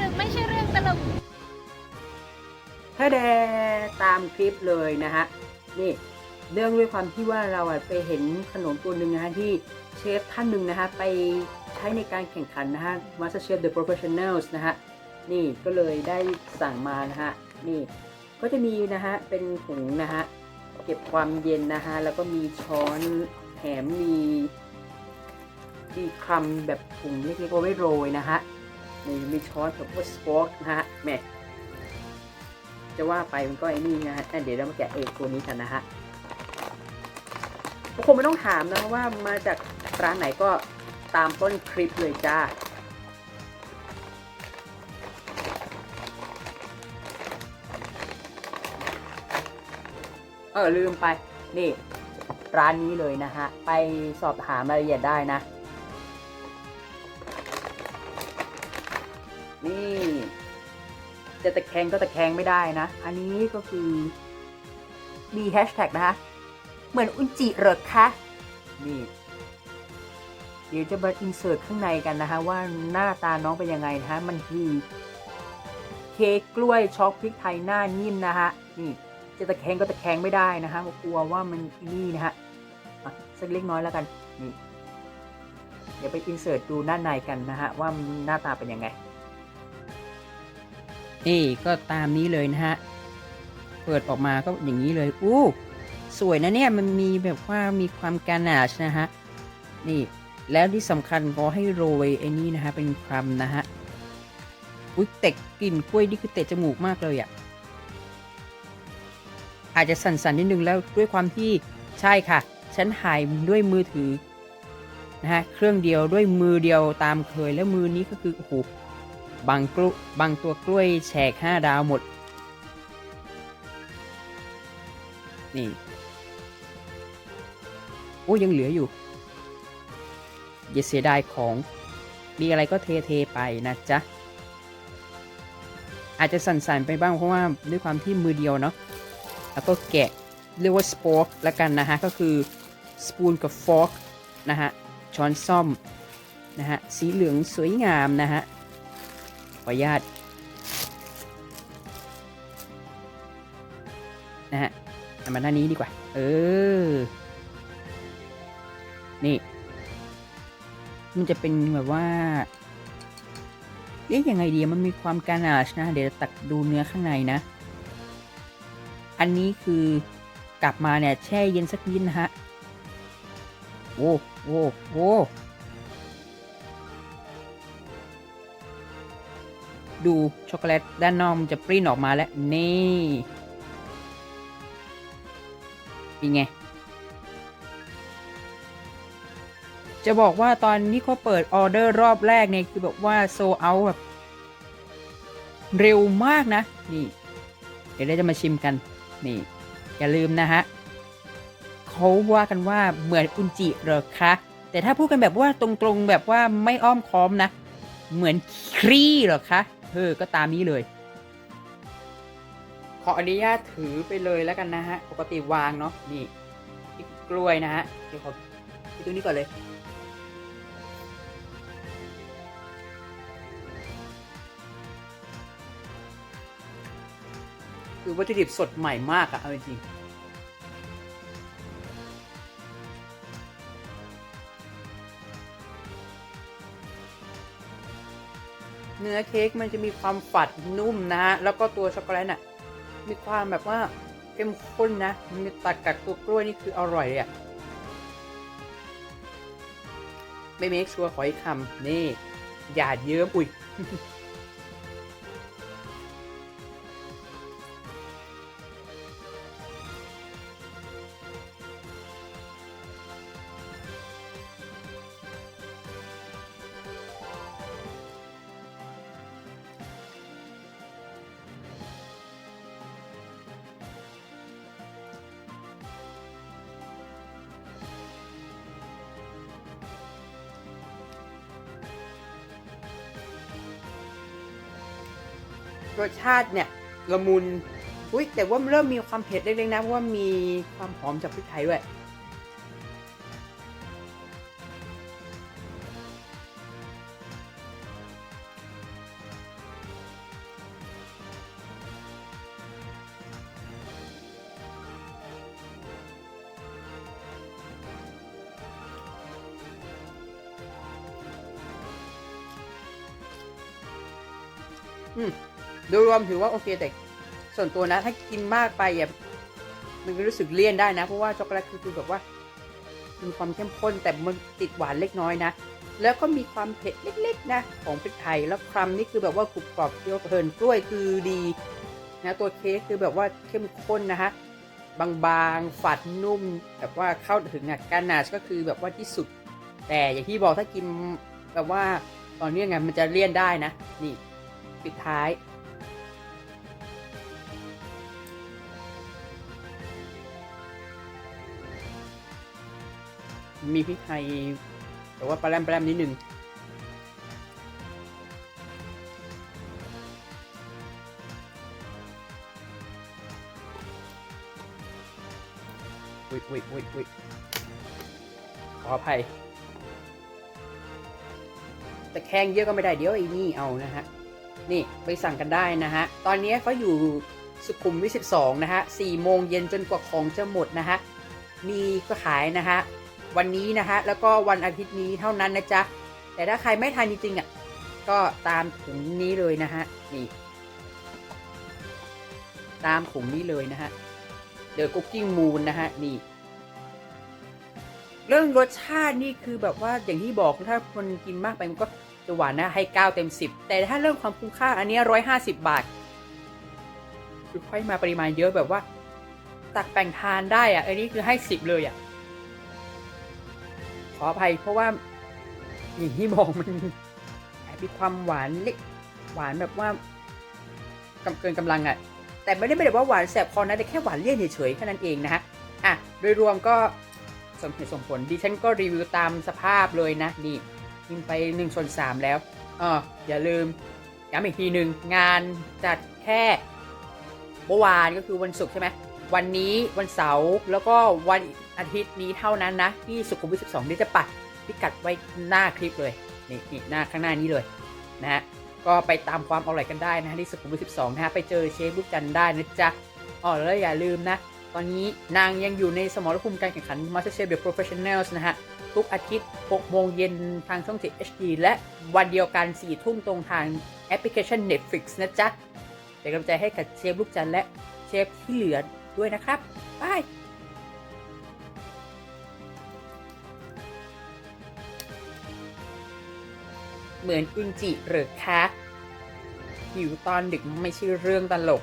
ดึกไม่ใช่เรื่องตลกถ้าแดตามคลิปเลยนะฮะ นี่เรื่องด้วยความที่ว่าเราไปเห็นขนมตัวหนึ่งนะฮะที่เชฟท่านหนึ่งนะฮะไปใช้ในการแข่งขันนะฮะ MasterChef The Professionals นะฮะ นี่ก็เลยได้สั่งมานะฮะ นี่ก็จะมีนะฮะ เป็นถุงนะฮะ เก็บความเย็นนะฮะ แล้วก็มีช้อนแถมมีมีคำแบบถุงเล็กๆเอาไว้โรยนะฮะ นี่มีช้อนแบบสปอร์นะฮะแม่จะว่าไปมันก็ไอ้นี่นะฮะอะเดี๋ยวเรามาแกะเอกตัวนี้กันนะฮะคงไม่ต้องถามนะว่ามาจากร้านไหนก็ตามต้นคลิปเลยจ้า เออลืมไป นี่ ร้านนี้เลยนะฮะ ไปสอบถามรายละเอียดได้นะ นี่ จะตะแคงก็ตะแคงไม่ได้นะ อันนี้ก็คือมีแฮชแท็กนะคะ เหมือนอุนจิเหรอคะนี่เดี๋ยวจะมาอินเสิร์ตข้างในกันนะคะว่าหน้าตาน้องเป็นยังไงนะคะมันคือเค้กกล้วยช็อกพริกไทยหน้านิ่มนะฮะนี่จะตะแคงก็ตะแคงไม่ได้นะคะกลัวว่ามันนี่นะฮะสักเล็กน้อยแล้วกันนี่เดี๋ยวไปอินเสิร์ตดูหน้าในกันนะฮะว่าหน้าตาเป็นยังไง นี่ก็ตามนี้เลยนะฮะ เปิดออกมาก็อย่างนี้เลย อู้ สวยนะเนี่ยมันมีแบบว่ามีความกานาชนะฮะ นี่แล้วที่สำคัญก็ให้โรยไอ้นี่นะฮะ เป็นครัมนะฮะ อุ้ยเตะกลิ่นกล้วยนี่คือเตะจมูกมากเลยอะ่ะ อาจจะสั่นๆนิดนึงแล้วด้วยความที่ใช่ค่ะ ฉันถ่ายด้วยมือถือนะฮะ เครื่องเดียวด้วยมือเดียวตามเคยแล้วมือนี้ก็คือโอ้โห บางกลุบางตัวกล้วยแฉกห้าดาวหมด นี่ โอ้ยังเหลืออยู่ อย่าเสียดายของ มีอะไรก็เทเทๆไปนะจ๊ะ อาจจะสั่นๆไปบ้างเพราะว่าด้วยความที่มือเดียวเนาะ แล้วก็แกะเรียกว่าสปอร์กละกันนะฮะ ก็คือสปูนกับฟอร์กนะฮะ ช้อนซ่อมนะฮะ สีเหลืองสวยงามนะฮะ ออนุญาตนะฮะเอามาด้านนี้ดีกว่า เออ นี่ มันจะเป็นแบบว่าเอ๊ะยังไงดีมันมีความกานาชนะ เดี๋ยวตักดูเนื้อข้างในนะ อันนี้คือกลับมาเนี่ยแช่เย็นสักนิดนะฮะ โอ้โอ้โอ้ ดูช็อกโกแลตด้านนอกมันจะปริ้นออกมาแล้ว นี่เป็นไง จะบอกว่าตอนนี้เขาเปิดออเดอร์รอบแรกเนี่ย คือแบบว่าโซเอาแบบ เร็วมากนะ นี่ เดี๋ยวเราจะมาชิมกัน นี่ อย่าลืมนะฮะเขาว่ากันว่าเหมือนอุนจิเหรอคะ แต่ถ้าพูดกันแบบว่าตรงๆแบบว่าไม่อ้อมค้อมนะ เหมือนครีเหรอคะ เออก็ตามนี้เลย ขออนุญาตถือไปเลยแล้วกันนะฮะ ปกติวางเนาะนี่พริกกล้วยนะฮะ เดี๋ยวขอที่ตรงนี้ก่อนเลย คือวัตถุดิบสดใหม่มากอะเอาจริงๆ เนื้อเค้กมันจะมีความฝัดนุ่มนะฮะแล้วก็ตัวช็อกโกแลตน่ะมีความแบบว่าเข้มข้นนะมันตัดกับตัวกล้วยนี่คืออร่อยเลยอะไม่เมคชัวร์ขออีกคำนี่ อย่าเยิ้มอุ้ย รสชาติเนี่ยละมุนอุ้ยแต่ว่าเริ่มมีความเผ็ดเล็กๆนะเพราะว่ามีความหอมจากพริกไทยด้วยอืม โดยรวมถือว่าโอเคแต่ส่วนตัวนะ ถ้ากินมากไปอะมันก็รู้สึกเลี่ยนได้นะ เพราะว่าช็อกโกแลตคือคือแบบว่ามีความเข้มข้นแต่มันติดหวานเล็กน้อยนะ แล้วก็มีความเผ็ดเล็กๆนะ ของพริกไทยแล้วครัมนี่คือแบบว่ากรุบกรอบเคี้ยวเพลินกล้วยคือดีนะตัวเค้กคือแบบว่าเข้มข้นนะฮะบางๆฝัดนุ่มแบบว่าเข้าถึงอะการนาชก็คือแบบว่าที่สุด แต่อย่างที่บอกถ้ากินแบบว่าตอนนี้ไงมันจะเลี่ยนได้นะ นี่ปิดท้าย มีพริกไทย แต่ว่าปลาแรมปลาแรมนิดหนึ่งอุ้ยอุ้ยอุ้ยอุ้ยขออภัยแต่แข้งเยอะก็ไม่ได้เดี๋ยวไอ้นี่เอานะฮะ นี่ไปสั่งกันได้นะฮะ ตอนนี้เขาอยู่สุขุมวิท12 นะฮะ4โมงเย็นจนกว่าของจะหมดนะฮะ มีก็ขายนะฮะ วันนี้นะฮะแล้วก็วันอาทิตย์นี้เท่านั้นนะจ๊ะ แต่ถ้าใครไม่ทันจริงๆอะก็ตามถุงนี้เลยนะฮะนี่ ตามถุงนี้เลยนะฮะเดอะคุกกิ้งมูนนะฮะนี่ เรื่องรสชาตินี่คือแบบว่าอย่างที่บอกถ้าคนกินมากไปมันก็จะหวานนะให้ 9 เต็ม 10 แต่ถ้าเรื่องความคุ้มค่าอันนี้ร้อยห้าสิบบาทคือค่อยมาปริมาณเยอะแบบว่า ตักแบ่งทานได้อะอันนี้คือให้ 10 เลยอะ ขออภัยเพราะว่าอย่างที่บอกมันแอบมีความหวานเล็กหวานแบบว่ากำเกินกำลังอะแต่ไม่ได้ไม่ได้ว่าหวานแสบคอนะแต่แค่หวานเลี่ยนเฉยๆแค่นั้นเองนะฮะอะโดยรวมก็สมเหตุสมผลดิฉันก็รีวิวตามสภาพเลยนะนี่กินไป1ส่วน3แล้วเอออย่าลืมย้ำอีกทีหนึ่งงานจัดแค่เมื่อวานก็คือวันศุกร์ใช่ไหม วันนี้วันเสาร์แล้วก็วันอาทิตย์นี้เท่านั้นนะที่สุขุมวิท 12เดี๋ยวจะปัดพิกัดไว้หน้าคลิปเลยนี่นี่หน้าข้างหน้านี้เลยนะฮะก็ไปตามความอร่อยกันได้นะที่สุขุมวิท 12 นะฮะไปเจอเชฟลูกจันได้นะจ๊ะอ๋อแล้วอย่าลืมนะ ตอนนี้นางยังอยู่ในสมรภูมิการแข่งขัน MasterChef The Professionals นะฮะทุกอาทิตย์ 6 โมงเย็นทางช่อง 7 HD และวันเดียวกัน 4 ทุ่มตรงทางแอปพลิเคชัน Netflix นะจ๊ะเป็นกำลังใจให้กับเชฟลูกจันและเชฟที่เหลือ ด้วยนะครับบายเหมือนกุนจิหรือคะหิวตอนดึกไม่ใช่เรื่องตลก